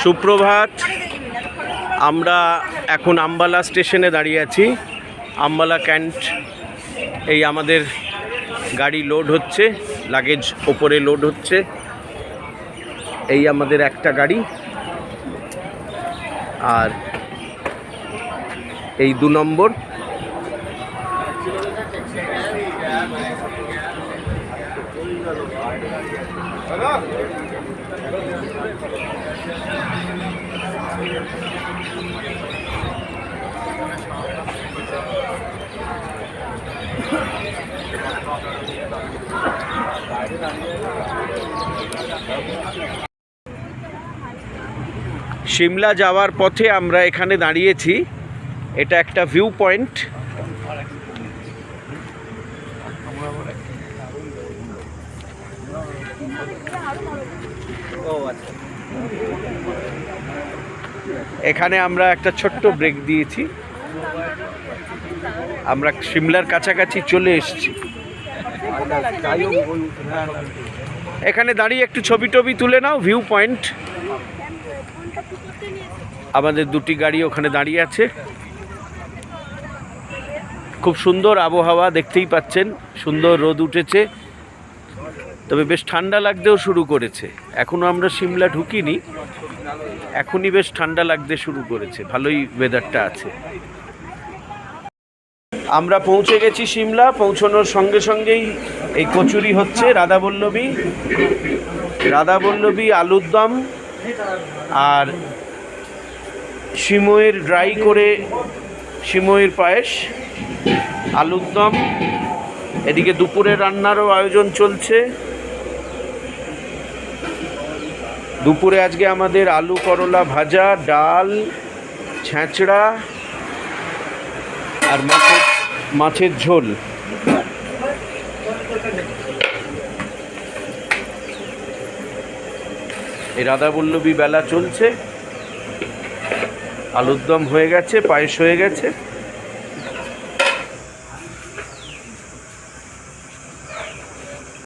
সুপ্রভাত, আমরা এখন আম্বালা স্টেশনে দাঁড়িয়ে আছি। আম্বালা ক্যান্ট, এই আমাদের গাড়ি লোড হচ্ছে, লাগেজ ওপরে লোড হচ্ছে। এই আমাদের একটা গাড়ি। আর এই দু নম্বর। সিমলা যাওয়ার পথে আমরা এখানে দাঁড়িয়েছি। এটা একটা ভিউ পয়েন্ট এখানে আমরা একটা ছোট্ট ব্রেক দিয়েছি। আমরা সিমলার কাছাকাছি চলে এসেছি। এখানে দাঁড়িয়ে একটু ছবি টবি তুলে নাও ভিউ পয়েন্ট আমাদের দুটি গাড়ি ওখানে দাঁড়িয়ে আছে। খুব সুন্দর আবহাওয়া দেখতেই পাচ্ছেন, সুন্দর রোদ উঠেছে। তবে বেশ ঠান্ডা লাগতেও শুরু করেছে। এখনও আমরা সিমলা ঢুকিনি। এখনই বেশ ঠান্ডা লাগতে শুরু করেছে। ভালোই ওয়েদারটা আছে। আমরা পৌঁছে গেছি সিমলা। পৌঁছানোর সঙ্গে সঙ্গেই এই কচুরি হচ্ছে রাধাবল্লভী। রাধাবল্লভী আলুর দম আর সিময়ের ড্রাই করে সিময়ের পায়েস, আলুর দম। এদিকে দুপুরে রান্নারও আয়োজন চলছে। দুপুরে আজকে আমাদের আলু করলা ভাজা, ডাল, ছ্যাঁচড়া আর মাছের মাছের ঝোল। এই রাধাবল্লভী বেলা চলছে। আলুর দম হয়ে গেছে, পায়েস হয়ে গেছে।